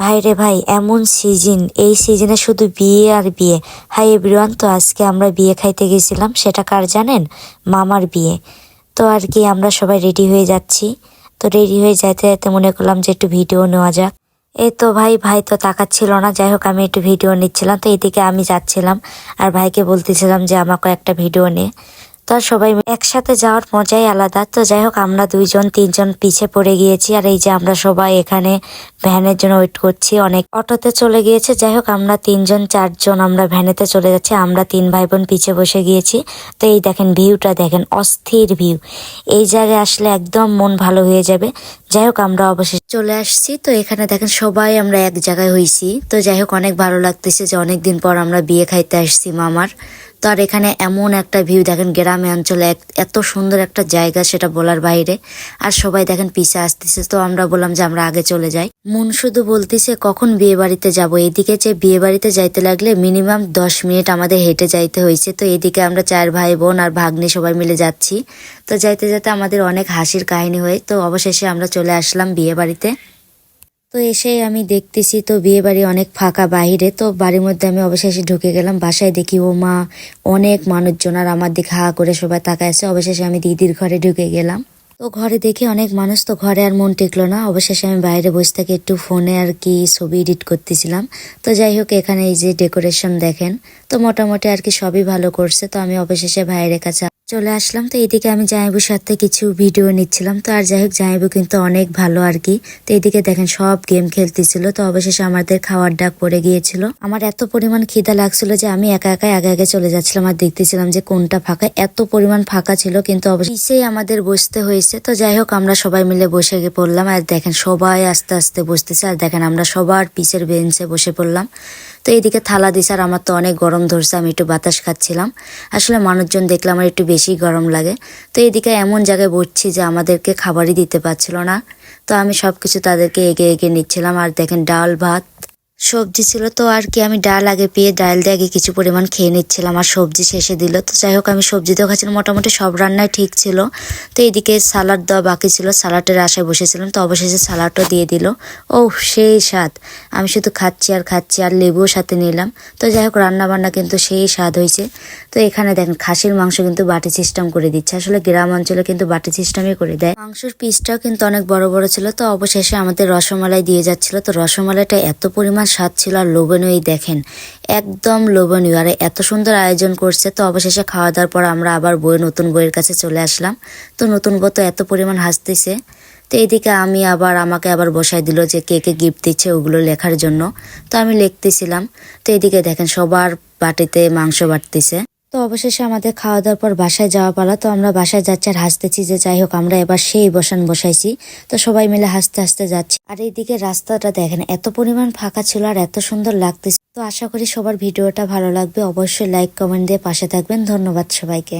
ভাই রে ভাই, এমন সিজন এই সিজনে শুধু বিয়ে আর বিয়ে। হাই এভরিওয়ান তো আজকে আমরা বিয়ে খাইতে গেছিলাম, সেটা কার জানেন? মামার বিয়ে। তো আর কি, আমরা সবাই রেডি হয়ে যাচ্ছি। তো রেডি হয়ে যাইতে যাইতে মনে করলাম যে একটু ভিডিও নেওয়া যাক। এই তো ভাই ভাই তো তাকাচ্ছিল না, যাই হোক, আমি একটু ভিডিও নিচ্ছিলাম। তো এদিকে আমি যাচ্ছিলাম, আর ভাইকে বলতেছিলাম যে আমাকে একটা ভিডিও নে। তো সবাই একসাথে যাওয়ার মজাই আলাদা। তো যাই হোক, আমরা দুইজন, তিনজন পিছে পড়ে গিয়েছি। আর এই যে আমরা সবাই এখানে ভ্যানের জন্য ওয়েট করছি। অনেক অটোতে চলে গিয়েছে। যাই হোক, আমরা তিনজন, চারজন আমরা ভ্যানেতে চলে যাচ্ছি। আমরা তিন ভাই বোন পিছে বসে গিয়েছি। তো এই দেখেন ভিউটা, দেখেন অস্থির ভিউ। এই জায়গায় আসলে একদম মন ভালো হয়ে যাবে। যাই হোক, আমরা অবশেষে চলে আসছি। তো এখানে দেখেন সবাই আমরা এক জায়গায় হয়েছি তো যাই হোক, অনেক ভালো লাগতেছে যে অনেকদিন পর আমরা বিয়ে খাইতে আসছি মামার। তো আর এখানে এমন একটা ভিউ দেখেন গ্রামে, অঞ্চলে এত সুন্দর একটা জায়গা সেটা বলার বাইরে। আর সবাই দেখেন পিছে আসতেছে, তো আমরা বললাম যে আমরা আগে চলে যাই। মন শুধু বলতেছে, কখন বিয়ে বাড়িতে যাব? এদিকে যে বিয়ে বাড়িতে যাইতে লাগলে মিনিমাম দশ মিনিট আমাদের হেঁটে যাইতে হয়েছে। তো এদিকে আমরা চার ভাই বোন আর ভাগ্নি সবাই মিলে যাচ্ছি। তো যাইতে যাইতে আমাদের অনেক হাসির কাহিনী হয়, তো অবশেষে আমরা চলে আসলাম বিয়ে বাড়িতে। তো এসে আমি দেখতেছি, তো বিয়ে বাড়ি অনেক ফাঁকা বাহিরে, তো বাড়ির মধ্যে আমি অবশেষে ঢুকে গেলাম, বাসায় দেখি, ও মা, অনেক মানুষজন, আর আমার দিকে হা করে সবাই তাকায় আছে। অবশেষে আমি দিদির ঘরে ঢুকে গেলাম। তো ঘরে দেখি অনেক মানুষ, তো ঘরে আর মন টেকলো না। অবশেষে আমি বাইরে বসে থেকে, একটু ফোনে আর কি ছবি এডিট করতেছিলাম। তো যাই হোক, এখানে এই যে ডেকোরেশন দেখেন, তো মোটামুটি আর কি সবই ভালো করছে। তো আমি অবশেষে ভাইয়ের কাছে চলে আসলাম। তো এদিকে আমি জামাইবুর সাথে কিছু ভিডিও নিচ্ছিলাম। তো আর যাই হোক, জামাইবু কিন্তু অনেক ভালো আর কি। তো এদিকে দেখেন সব গেম খেলতেছিল। তো অবশেষে আমাদের খাওয়ার ডাক পড়ে গিয়েছিল। আমার এত পরিমাণ খিদা লাগছিল যে আমি একা একা আগে আগে চলে যাচ্ছিলাম আর দেখতেছিলাম যে কোনটা ফাঁকা। এত পরিমাণ ফাঁকা ছিল কিন্তু অবশ্যই আমাদের বসতে হয়েছে। তো যাই হোক, আমরা সবাই মিলে বসে গিয়ে পড়লাম। আর দেখেন সবাই আস্তে আস্তে বসতেছে। আর দেখেন আমরা সবার পিছের বেঞ্চে বসে পড়লাম। তো এইদিকে থালা দিস আর আমার তো অনেক গরম ধরছে, আমি একটু বাতাস খাচ্ছিলাম। আসলে মানুষজন দেখলে আমার একটু বেশি গরম লাগে। তো এইদিকে এমন জায়গায় বসছি যে আমাদেরকে খাবারই দিতে পারছিল না। তো আমি সব কিছু তাদেরকে এগে এগিয়ে নিচ্ছিলাম। আর দেখেন ডাল, ভাত সবজি ছিল তো আর কি, আমি ডাল আগে পেয়ে ডাল দিয়ে আগে কিছু পরিমাণ খেয়ে নিচ্ছিলাম আর সবজি শেষে দিল। তো যাই হোক, আমি সবজি দেওয়া খাচ্ছিলাম, মোটামুটি সব রান্নাই ঠিক ছিল। তো এইদিকে সালাড দেওয়া বাকি ছিল, সালাডের আশায় বসেছিলাম, তো অবশেষে সালাডও দিয়ে দিল। ও সেই স্বাদ। আমি শুধু খাচ্ছি আর খাচ্ছি আর লেবুও সাথে নিলাম। তো যাই হোক রান্না বান্না কিন্তু সেই স্বাদ হয়েছে। তো এখানে দেখেন, খাসির মাংস কিন্তু বাটি সিস্টেম করে দিচ্ছে। আসলে গ্রাম অঞ্চলে কিন্তু বাটি সিস্টেমই করে দেয়। মাংসের পিসটাও কিন্তু অনেক বড় বড় ছিল, তো অবশেষে আমাদের রসমালাই দিয়ে যাচ্ছিল। তো রসমালাইটা এত পরিমাণ স্বাদ ছিল আর লোভনীয় দেখেন। একদম লোভনীয়। আর, এত সুন্দর আয়োজন করছে। তো অবশেষে খাওয়া দাওয়ার পর আমরা আবার বই নতুন বইয়ের কাছে চলে আসলাম। তো নতুন বই তো এত পরিমাণ হাসতেছে। তো এদিকে আমি আবার আমাকে আবার বসাই দিল যে কে কে গিফট দিচ্ছে ওগুলো লেখার জন্য। তো আমি লিখতেছিলাম। তো এদিকে দেখেন সবার বাটিতে মাংস বাটতেছে। তো অবশেষে আমাদের খাওয়া দাওয়ার পর বাসায় যাওয়া পালা। তো আমরা বাসায় যাচ্ছি আর হাসতেছি যে যাই হোক, আমরা এবার সেই বসান বসাইছি। তো সবাই মিলে হাসতে হাসতে যাচ্ছি। আর এইদিকে রাস্তাটা দেখেন, এত পরিমাণ ফাঁকা ছিল আর এত সুন্দর লাগতেছে। তো আশা করি সবার ভিডিওটা ভালো লাগবে। অবশ্যই লাইক কমেন্ট দিয়ে পাশে থাকবেন। ধন্যবাদ সবাইকে।